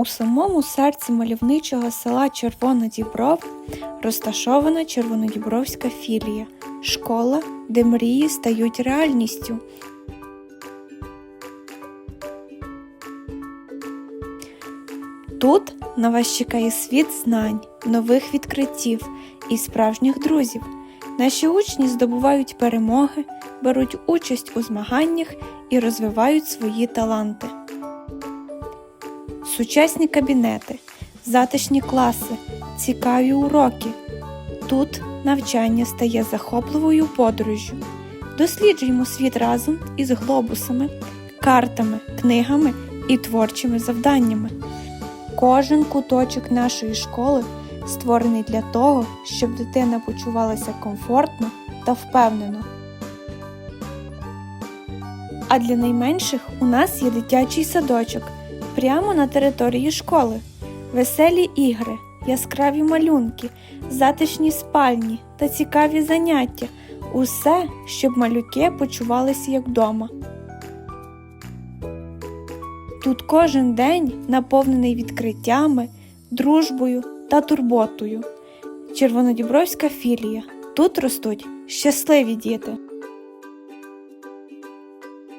У самому серці мальовничого села Червонодібров розташована Червонодібровська філія школа, де мрії стають реальністю. Тут на вас чекає світ знань, нових відкриттів і справжніх друзів. Наші учні здобувають перемоги, беруть участь у змаганнях і розвивають свої таланти. Сучасні кабінети, затишні класи, цікаві уроки. Тут навчання стає захопливою подорожжю. Досліджуємо світ разом із глобусами, картами, книгами і творчими завданнями. Кожен куточок нашої школи створений для того, щоб дитина почувалася комфортно та впевнено. А для найменших у нас є дитячий садочок прямо на території школи, веселі ігри, яскраві малюнки, затишні спальні та цікаві заняття. Усе, щоб малюки почувалися як вдома. Тут кожен день наповнений відкриттями, дружбою та турботою. Червонодібровська філія. Тут ростуть щасливі діти.